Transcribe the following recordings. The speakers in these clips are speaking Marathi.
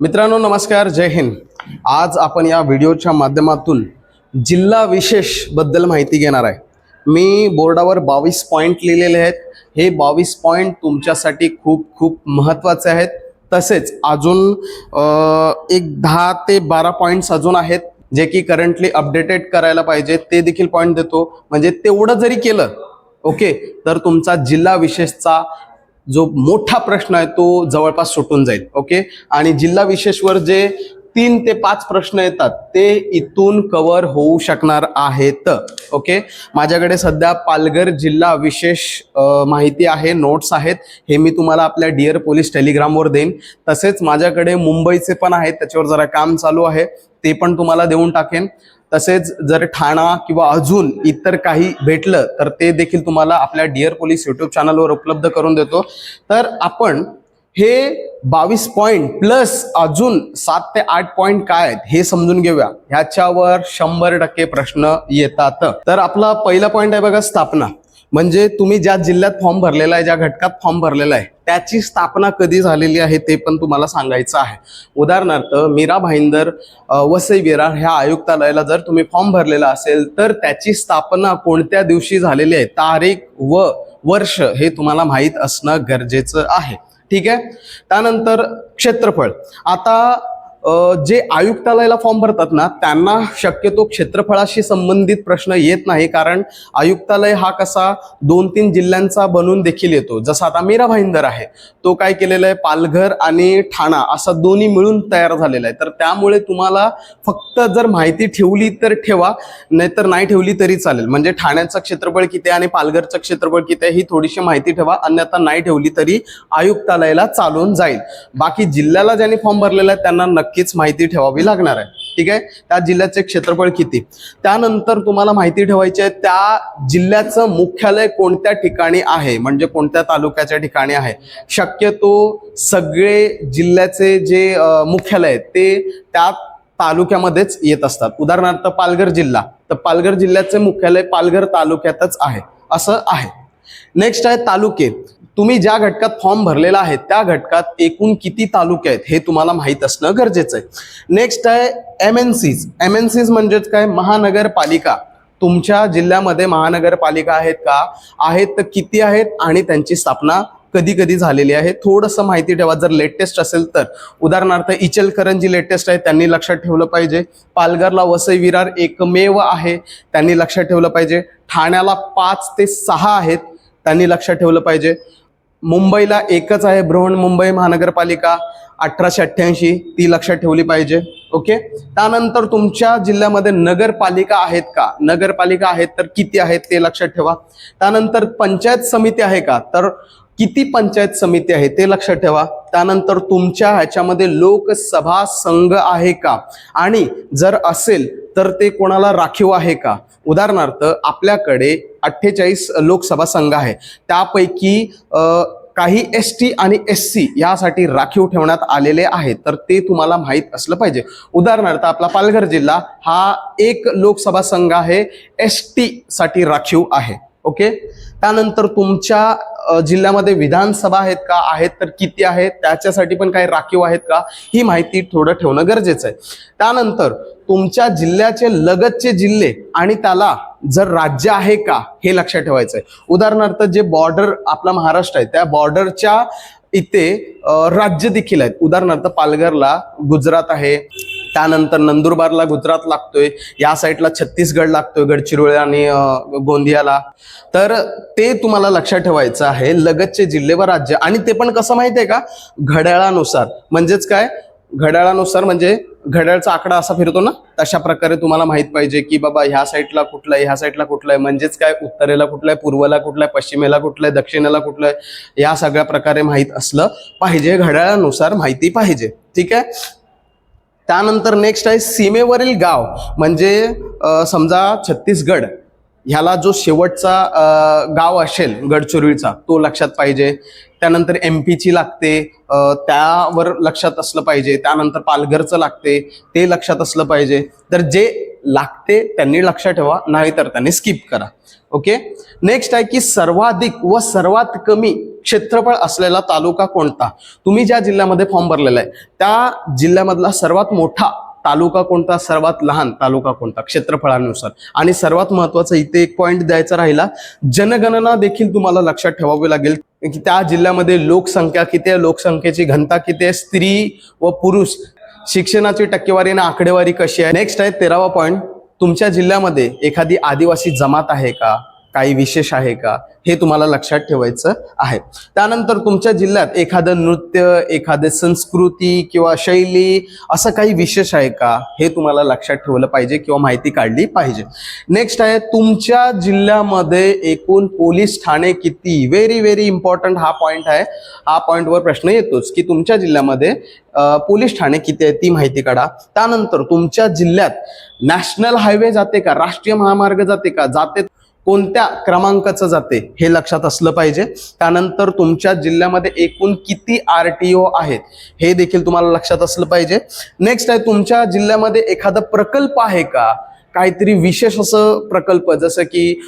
मित्रांनो नमस्कार जय हिंद. आज आपण या व्हिडिओच्या माध्यमातून जिल्हा विशेषबद्दल माहिती घेणार आहे. मी बोर्डावर बावीस पॉईंट लिहिलेले आहेत. हे बावीस पॉईंट तुमच्यासाठी खूप खूप महत्त्वाचे आहेत. तसेच अजून एक दहा ते बारा पॉईंट्स अजून आहेत जे की करंटली अपडेटेड करायला पाहिजे. ते देखील पॉईंट देतो. म्हणजे तेवढं जरी केलं ओके तर तुमचा जिल्हा विशेषचा जो मोठा प्रश्न आहे तो जवळपास सुटून जाईल ओके आणि जिल्हा विशेषवर जे तीन ते पाच प्रश्न येतात ते इथून कव्हर होऊ शकणार आहेत ओके माझ्याकडे सध्या पालघर जिल्हा विशेष माहिती आहे नोट्स आहेत हे मी तुम्हाला आपल्या डिअर पोलीस टेलिग्रामवर देईन. तसेच माझ्याकडे मुंबईचे पण आहेत त्याच्यावर जरा काम चालू आहे ते पण तुम्हाला देऊन टाकेन. तसेच जर ठाणा किंवा अजून इतर काही भेटलं तर ते देखील तुम्हाला आपल्या डिअर पोलीस युट्यूब चॅनलवर उपलब्ध करून देतो. तर आपण हे बावीस पॉईंट प्लस अजून सात ते आठ पॉईंट काय आहेत हे समजून घेऊया. ह्याच्यावर शंभर टक्के प्रश्न येतात. तर आपला पहिला पॉईंट आहे बघा स्थापना. म्हणजे तुम्ही ज्या जिल्ह्यात फॉर्म भरलेला आहे ज्या घटकात फॉर्म भरलेला आहे त्याची स्थापना कधी झालेली आहे ते पण तुम्हाला सांगायचं आहे. उदाहरणार्थ मीरा भाईंदर वसई विरार ह्या आयुक्तालयाला जर तुम्ही फॉर्म भरलेला असेल तर त्याची स्थापना कोणत्या दिवशी झालेली आहे तारीख व वर्ष हे तुम्हाला माहीत असणं गरजेचं आहे. ठीक आहे? त्यानंतर क्षेत्रफळ. आता जे आयुक्तालयाला फॉर्म भरतात ना त्यांना शक्यतो क्षेत्रफळाशी संबंधित प्रश्न येत नाही कारण आयुक्तालय हा कसा दोन तीन जिल्ह्यांचा बनून देखील येतो. जसा आता मीरा भाईंदर आहे तो काय केलेला आहे पालघर आणि ठाणा असा दोन्ही मिळून तयार झालेला आहे. तर त्यामुळे तुम्हाला फक्त जर माहिती ठेवली तर ठेवा नाहीतर नाही ठेवली तरी चालेल. म्हणजे ठाण्याचं क्षेत्रफळ किती आणि पालघरचं क्षेत्रफळ किती ही थोडीशी माहिती ठेवा अन्यथा नाही ठेवली तरी आयुक्तालयाला चालून जाईल. बाकी जिल्ह्याला ज्यांनी फॉर्म भरलेला आहे त्यांना नक्की नक्कीच माहिती ठेवावी लागणार आहे. ठीक आहे? त्या जिल्ह्याचे क्षेत्रफळ किती? त्यानंतर तुम्हाला माहिती ठेवायची आहे त्या जिल्ह्याचं मुख्यालय कोणत्या ठिकाणी आहे? म्हणजे कोणत्या तालुक्याच्या ठिकाणी आहे? शक्यतो सगळे जिल्ह्याचे जे मुख्यालय आहेत ते त्या तालुक्यामध्येच येत असतात. उदाहरणार्थ पालघर जिल्हा. तर पालघर जिल्ह्याचे मुख्यालय पालघर तालुक्यातच आहे. असं आहे. नेक्स्ट आहे तालुके. तुम्ही ज्या घटकात फॉर्म भरलेला आहे त्या घटकात एकूण किती तालुके आहेत हे तुम्हाला माहीत असणं गरजेचं आहे. नेक्स्ट आहे M N Cs M N Cs म्हणजेच काय? महानगरपालिका. तुमच्या जिल्ह्यामध्ये महानगरपालिका आहेत का? आहेत तर किती आहेत आणि त्यांची स्थापना कधी कधी झालेली आहे? थोडंसं माहिती ठेवा. जर लेटेस्ट असेल तर. उदाहरणार्थ इचलकरंजी लेटेस्ट आहे त्यांनी लक्षात ठेवलं पाहिजे. पालघरला वसई विरार एकमेव आहे त्यांनी लक्षात ठेवलं पाहिजे. ठाण्याला पाच ते सहा आहेत त्यांनी लक्षात ठेवलं पाहिजे. मुंबईला एकच आहे बृहण मुंबई महानगरपालिका. अठराशे अठ्ठ्याऐंशी ती लक्षात ठेवली पाहिजे. ओके? त्यानंतर तुमच्या जिल्ह्यामध्ये नगरपालिका आहेत का? नगरपालिका आहेत तर किती आहेत ते लक्षात ठेवा. त्यानंतर पंचायत समिती आहे का? तर किती पंचायत समिती आहे ते लक्षात ठेवा. त्यानंतर तुमच्या ह्याच्यामध्ये लोकसभा संघ आहे का? आणि जर असेल तर ते कोणाला राखीव आहे का? उदाहरणार्थ आपल्याकडे अठ्ठेचाळीस लोकसभा संघ आहे. त्यापैकी काही एस टी आणि एस सी यासाठी राखीव ठेवण्यात आलेले आहेत. तर ते तुम्हाला माहीत असलं पाहिजे. उदाहरणार्थ आपला पालघर जिल्हा हा एक लोकसभा संघ आहे. एस टी साठी राखीव आहे. ओके? त्यानंतर तुमच्या जिल्ह्यामध्ये विधानसभा आहेत का? आहेत तर किती आहेत? त्याच्यासाठी पण काही राखीव आहेत का? ही माहिती थोडं ठेवणं गरजेचं आहे. त्यानंतर तुमच्या जिल्ह्याचे लगतचे जिल्हे आणि त्याला जर राज्य आहे का? हे लक्षात ठेवायचं आहे उदाहरणार्थ जे बॉर्डर आपला महाराष्ट्र आहे त्या बॉर्डरच्या इथे राज्य देखील आहेत. उदाहरणार्थ पालघरला गुजरात आहे त्यानंतर नंदुरबारला गुजरात लागतोय या साईडला छत्तीसगड लागतोय गडचिरोली आणि गोंदियाला. तर ते तुम्हाला लक्षात ठेवायचं आहे लगतचे जिल्हे व राज्य. आणि ते पण कसं माहिती आहे का? घड्याळानुसार. म्हणजेच काय? घड्याळानुसार म्हणजे घड्याळचा आकडा असा फिरतो ना तशा प्रकारे तुम्हाला माहीत पाहिजे की बाबा ह्या साईडला कुठलं आहे ह्या साईडला कुठलं आहे म्हणजेच काय? उत्तरेला कुठलं आहे पूर्वेला कुठलं आहे पश्चिमेला कुठलं आहे दक्षिणेला कुठलं आहे या सगळ्या प्रकारे माहीत असलं पाहिजे घड्याळानुसार माहिती पाहिजे. ठीक आहे? त्यानंतर नेक्स्ट आहे सीमेवरील गाव. म्हणजे समजा छत्तीसगड ह्याला जो शेवटचा गाव असेल गडचिरोलीचा तो लक्षात पाहिजे. त्यानंतर एम पीची लागते त्यावर लक्षात असलं पाहिजे. त्यानंतर पालघरचं लागते ते लक्षात असलं पाहिजे. तर जे लागते त्यांनी लक्षात ठेवा नाहीतर त्यांनी स्किप करा. ओके नेक्स्ट आहे की सर्वाधिक व सर्वात कमी क्षेत्रफळ असलेला तालुका कोणता? तुम्ही ज्या जिल्ह्यामध्ये फॉर्म भरलेला आहे त्या जिल्ह्यामधला सर्वात मोठा तालुका कोणता? सर्वात लहान तालुका कोणता? क्षेत्रफळानुसार. आणि सर्वात महत्वाचं इथे एक पॉईंट द्यायचा राहिला जनगणना देखील तुम्हाला लक्षात ठेवावी लागेल की त्या जिल्ह्यामध्ये लोकसंख्या किती आहे लोकसंख्येची घनता किती आहे स्त्री व पुरुष. शिक्षणाची टक्केवारी आणि आकडेवारी कशी आहे? नेक्स्ट आहे तेरावा पॉईंट तुमच्या जिल्ह्यामध्ये एखादी आदिवासी जमात आहे का? काही विशेष आहे का? हे तुम्हाला लक्षात ठेवायचं आहे. त्यानंतर तुमच्या जिल्ह्यात एखादं नृत्य एखादे संस्कृती किंवा शैली असं काही विशेष आहे का? हे तुम्हाला लक्षात ठेवलं पाहिजे किंवा माहिती काढली पाहिजे. नेक्स्ट आहे तुमच्या जिल्ह्यामध्ये एकूण पोलीस ठाणे किती? व्हेरी व्हेरी इम्पॉर्टंट हा पॉईंट आहे. हा पॉईंटवर प्रश्न येतोच की तुमच्या जिल्ह्यामध्ये पोलीस ठाणे किती आहे ती माहिती काढा. त्यानंतर तुमच्या जिल्ह्यात नॅशनल हायवे जाते का? राष्ट्रीय महामार्ग जाते का? जाते कोणत्या क्रमांकाचं जाते हे लक्षात असलं पाहिजे. त्यानंतर तुमच्या जिल्ह्यामध्ये एकूण किती आर टी ओ आहेत हे देखील तुम्हाला लक्षात असलं पाहिजे. नेक्स्ट आहे तुमच्या जिल्ह्यामध्ये एखादा प्रकल्प आहे का? काहीतरी विशेष असं प्रकल्प जसं की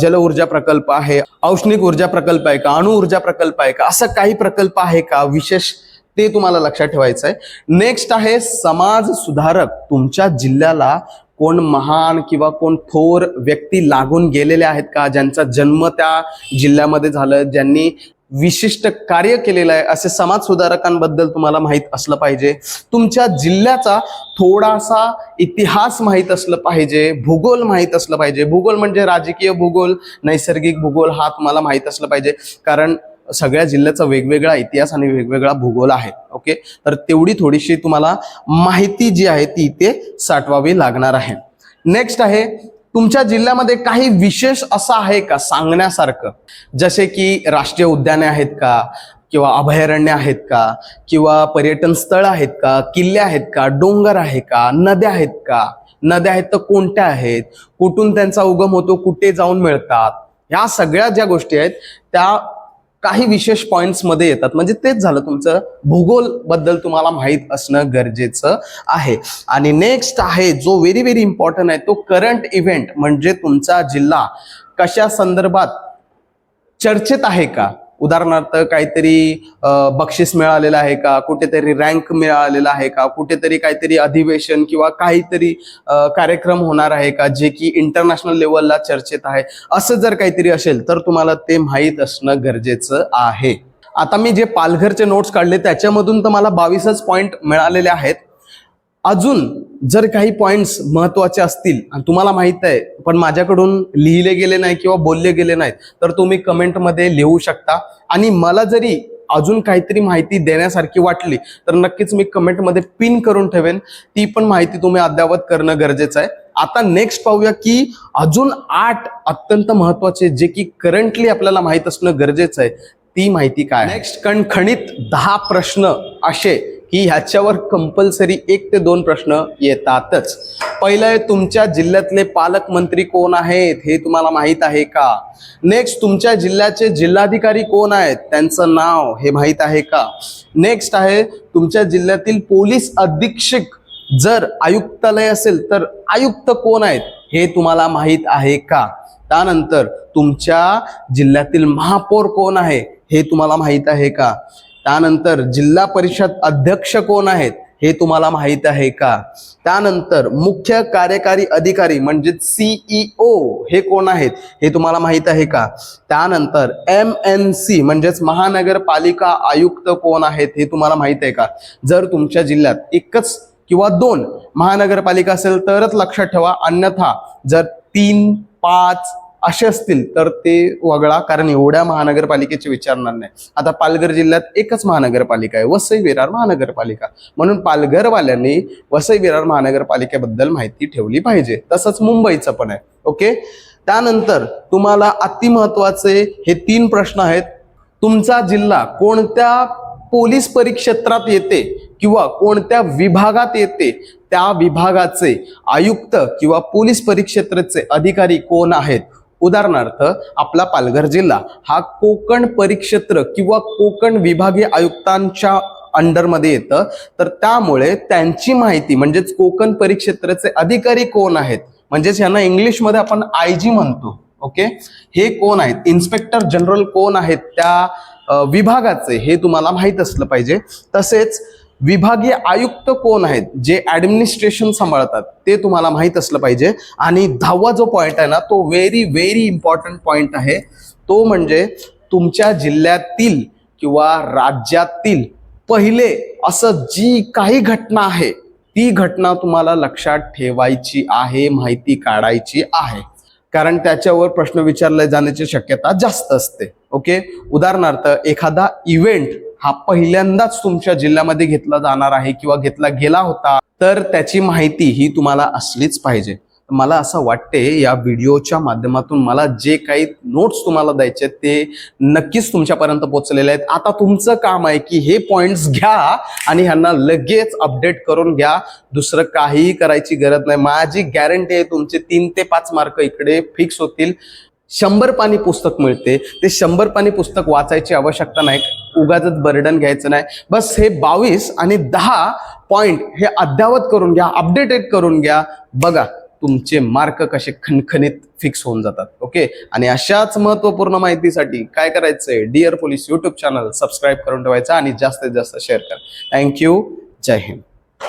जल ऊर्जा प्रकल्प आहे औष्णिक ऊर्जा प्रकल्प आहे का अणु ऊर्जा प्रकल्प आहे का असं काही प्रकल्प आहे का? विशेष ते तुम्हाला लक्षात ठेवायचं आहे नेक्स्ट आहे समाज सुधारक तुमच्या जिल्ह्याला कोण महान किंवा कोण थोर व्यक्ती लागून गेलेले आहेत का? ज्यांचा जन्म त्या जिल्ह्यामध्ये झालं ज्यांनी विशिष्ट कार्य केलेलं आहे असे समाज सुधारकांबद्दल तुम्हाला माहीत असलं पाहिजे. तुमच्या जिल्ह्याचा थोडासा इतिहास माहीत असलं पाहिजे भूगोल माहीत असलं पाहिजे. भूगोल म्हणजे राजकीय भूगोल नैसर्गिक भूगोल हा तुम्हाला माहीत असलं पाहिजे. कारण सगळ्या जिल्ह्याचा वेगवेगळा इतिहास आणि वेगवेगळा भूगोल आहे. ओके? तर तेवढी थोडीशी तुम्हाला माहिती जी आहे ती इथे साठवावी लागणार आहे. नेक्स्ट आहे तुमच्या जिल्ह्यामध्ये काही विशेष असं आहे का सांगण्यासारखं? जसे की राष्ट्रीय उद्याने आहेत का? किंवा अभयारण्य आहेत का? किंवा पर्यटन स्थळ आहेत का? किल्ले आहेत का? डोंगर आहे का? नद्या आहेत का? नद्या आहेत तर कोणत्या आहेत? कुठून त्यांचा उगम होतो? कुठे जाऊन मिळतात? ह्या सगळ्या ज्या गोष्टी आहेत त्या काही विशेष पॉइंट्समध्ये येतात. म्हणजे तेच झालं तुमचं भूगोलबद्दल तुम्हाला माहीत असणं गरजेचं आहे. आणि नेक्स्ट आहे जो व्हेरी व्हेरी इम्पॉर्टंट आहे तो करंट इव्हेंट म्हणजे तुमचा जिल्हा कशा संदर्भात चर्चेत आहे का? उदाहरणार्थ काहीतरी बक्षीस मिळालेलं आहे का? कुठेतरी रँक मिळालेला आहे का? कुठेतरी काहीतरी अधिवेशन किंवा काहीतरी कार्यक्रम होणार आहे का? जे की इंटरनॅशनल लेवलला चर्चेत आहे. असं जर काहीतरी असेल तर तुम्हाला ते माहीत असणं गरजेचं आहे. आता मी जे पालघरचे नोट्स काढले त्याच्यामधून तर मला बावीसच पॉईंट मिळालेले आहेत. अजून जर काही पॉइंट्स महत्त्वाचे असतील आणि तुम्हाला माहीत आहे पण माझ्याकडून लिहिले गेले नाही किंवा बोलले गेले नाहीत तर तुम्ही कमेंटमध्ये लिहू शकता. आणि मला जरी अजून काहीतरी माहिती देण्यासारखी वाटली तर नक्कीच मी कमेंटमध्ये पिन करून ठेवेन. ती पण माहिती तुम्ही अद्यावत करणं गरजेचं आहे. आता नेक्स्ट पाहूया की अजून आठ अत्यंत महत्त्वाचे जे की करंटली आपल्याला माहीत असणं गरजेचं आहे ती माहिती काय नेक्स्ट कणखणीत दहा प्रश्न असे की ह्याच्यावर कंपल्सरी एक ते दोन प्रश्न येतातच. पहिलं आहे तुमच्या जिल्ह्यातले पालकमंत्री कोण आहेत हे तुम्हाला माहीत आहे का? नेक्स्ट तुमच्या जिल्ह्याचे जिल्हाधिकारी कोण आहेत त्यांचं नाव हे माहीत आहे का? नेक्स्ट आहे तुमच्या जिल्ह्यातील पोलीस अधीक्षक जर आयुक्तालय असेल तर आयुक्त कोण आहेत हे तुम्हाला माहीत आहे का? त्यानंतर तुमच्या जिल्ह्यातील महापौर कोण आहे हे तुम्हाला माहीत आहे का? त्यानंतर जिल्हा परिषद अध्यक्ष कोण आहेत हे तुम्हाला माहीत आहे का? त्यानंतर मुख्य कार्यकारी अधिकारी म्हणजे सीईओ हे कोण आहेत हे तुम्हाला माहीत आहे का? त्यानंतर एम एन सी म्हणजेच महानगरपालिका आयुक्त कोण आहेत हे तुम्हाला माहीत आहे का? जर तुमच्या जिल्ह्यात एकच किंवा दोन महानगरपालिका असेल तरच लक्षात ठेवा. अन्यथा जर तीन पाच असे असतील तर ते वगळा कारण एवढ्या महानगरपालिकेचे विचारणार नाही. आता पालघर जिल्ह्यात एकच महानगरपालिका आहे वसई विरार महानगरपालिका. म्हणून पालघरवाल्यांनी वसई विरार महानगरपालिकेबद्दल माहिती ठेवली पाहिजे. तसंच मुंबईचं पण आहे. ओके? त्यानंतर तुम्हाला अतिमहत्वाचे हे तीन प्रश्न आहेत. तुमचा जिल्हा कोणत्या पोलीस परिक्षेत्रात येते किंवा कोणत्या विभागात येते? त्या विभागाचे आयुक्त किंवा पोलीस परिक्षेत्राचे अधिकारी कोण आहेत? उदाहरणार्थ आपला पालघर जिल्हा हा कोकण परिक्षेत्र किंवा कोकण विभागीय आयुक्तांच्या अंडरमध्ये येतं. तर त्यामुळे त्यांची माहिती म्हणजेच कोकण परिक्षेत्राचे अधिकारी कोण आहेत? म्हणजेच यांना इंग्लिशमध्ये आपण आय जी म्हणतो ओके? हे कोण आहेत? इन्स्पेक्टर जनरल कोण आहेत? त्या विभागाचे हे तुम्हाला माहीत असलं पाहिजे. तसेच विभागीय आयुक्त कोण आहेत जे ऍडमिनिस्ट्रेशन सांभाळतात ते तुम्हाला माहीत असलं पाहिजे. आणि दहावा जो पॉईंट आहे ना तो व्हेरी व्हेरी इम्पॉर्टंट पॉईंट आहे. तो म्हणजे तुमच्या जिल्ह्यातील किंवा राज्यातील पहिले असं जी काही घटना आहे ती घटना तुम्हाला लक्षात ठेवायची आहे माहिती काढायची आहे. कारण त्याच्यावर प्रश्न विचारले जाण्याची शक्यता जास्त असते. ओके उदाहरणार्थ एखादा इव्हेंट हा पहिल्यांदाच तुमच्या जिल्ह्यामध्ये घेतला जाणार आहे किंवा घेतला गेला होता तर त्याची माहिती ही तुम्हाला असलीच पाहिजे. मला असं वाटते या व्हिडिओच्या माध्यमातून मला जे काही नोट्स तुम्हाला द्यायचे ते नक्कीच तुमच्यापर्यंत पोहोचलेले आहेत. आता तुमचं काम आहे की हे पॉइंट्स घ्या आणि ह्यांना लगेच अपडेट करून घ्या. दुसरं काहीही करायची गरज नाही. माझी गॅरंटी आहे तुमचे तीन ते पाच मार्क इकडे फिक्स होतील. शंभर पाणी पुस्तक मिळते. ते शंभर पाणी पुस्तक वाचायची आवश्यकता नाही. उगाच बर्डन घ्यायचं नाही. बस हे बावीस आणि दहा पॉईंट हे अद्यावत करून घ्या अपडेटेड करून घ्या. बघा तुमचे मार्क कसे खणखणीत फिक्स होऊन जातात. ओके आणि अशाच महत्त्वपूर्ण माहितीसाठी काय करायचंय? Dear police YouTube channel subscribe करून ठेवायचं आणि जास्तीत जास्त शेअर करा. थँक्यू जय हिंद.